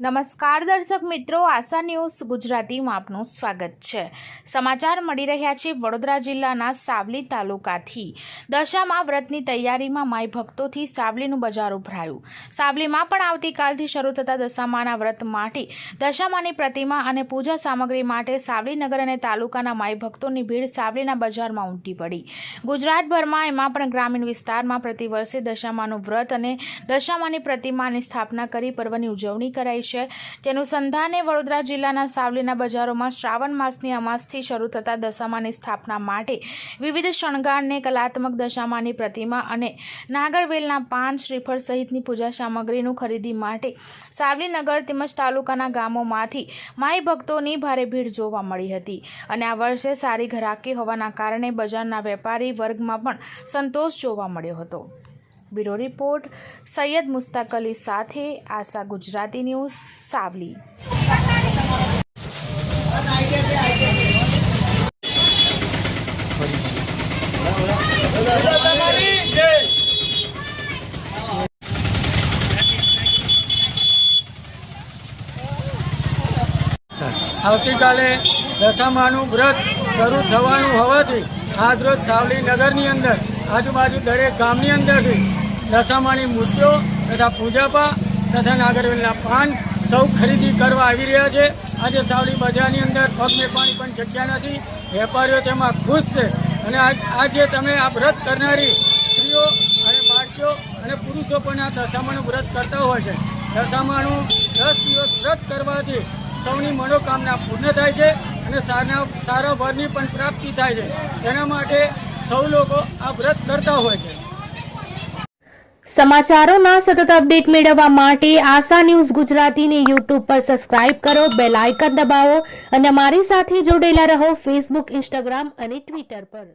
નમસ્કાર દર્શક મિત્રો, આશા ન્યૂઝ ગુજરાતીમાં આપનું સ્વાગત છે. સમાચાર મળી રહ્યા છે વડોદરા જિલ્લાના સાવલી તાલુકાથી. દશામા વ્રતની તૈયારીમાં માય ભક્તોથી સાવલીનું બજાર ઉભરાયું. સાવલીમાં પણ આવતીકાલથી શરૂ થતા દશામાના વ્રત માટે દશામાની પ્રતિમા અને પૂજા સામગ્રી માટે સાવલી નગર અને તાલુકાના માય ભક્તોની ભીડ સાવલીના બજારમાં ઉમટી પડી. ગુજરાતભરમાં એમાં પણ ગ્રામીણ વિસ્તારમાં પ્રતિ વર્ષે દશામાનું વ્રત અને દશામાની પ્રતિમાની સ્થાપના કરી પર્વની ઉજવણી કરાઈ છે. તે અનુસંધાને વડોદરા જિલ્લાના સાવલીના બજારોમાં શ્રાવણ માસની અમાસથી શરૂ થતા દશામાની સ્થાપના માટે વિવિધ શણગારને કલાત્મક દશામાની પ્રતિમા અને નાગરવેલના પાન શ્રીફળ સહિતની પૂજા સામગ્રીનું ખરીદી માટે સાવલીનગર તેમજ તાલુકાના ગામોમાંથી માઈ ભક્તોની ભારે ભીડ જોવા મળી હતી. અને આ વર્ષે સારી ઘરાકી હોવાના કારણે બજારના વેપારી વર્ગમાં પણ સંતોષ જોવા મળ્યો હતો. બ્યુરો રિપોર્ટ સૈયદ મુસ્તાક અલી સાથે આશા ગુજરાતી ન્યૂઝ, સાવલી. આવતીકાલે દશામાનું વ્રત શરૂ થવાનું હોવાથી આજરોજ સાવલી નગરની અંદર આજુબાજુ દરેક ગામની અંદરથી દશામાની મૂર્તિઓ તથા પૂજાપા તથા નાગરવેલના પાન સૌ ખરીદી કરવા આવી રહ્યા છે. આજે સાવલી બજારની અંદર પગ મેકવાની પણ જગ્યા નથી. વેપારીઓ તેમાં ખુશ છે. અને આજ- આજે તમે આ વ્રત કરનારી સ્ત્રીઓ અને બાળકીઓ અને પુરુષો પણ આ દશામાનું વ્રત કરતા હોય છે. દશામાનું દસ દિવસ વ્રત કરવાથી સૌની મનોકામના પૂર્ણ થાય છે અને સારા સારા વરની પણ પ્રાપ્તિ થાય છે. તેના માટે સૌ લોકો આ વ્રત કરતા હોય છે. સમાચારોના સતત અપડેટ મેળવવા માટે આશા ન્યૂઝ ગુજરાતીને યુટ્યુબ પર સબસ્ક્રાઇબ કરો, બેલ આઇકન દબાવો અને અમારી સાથે જોડેલા રહો ફેસબુક, ઇન્સ્ટાગ્રામ અને ટ્વિટર પર.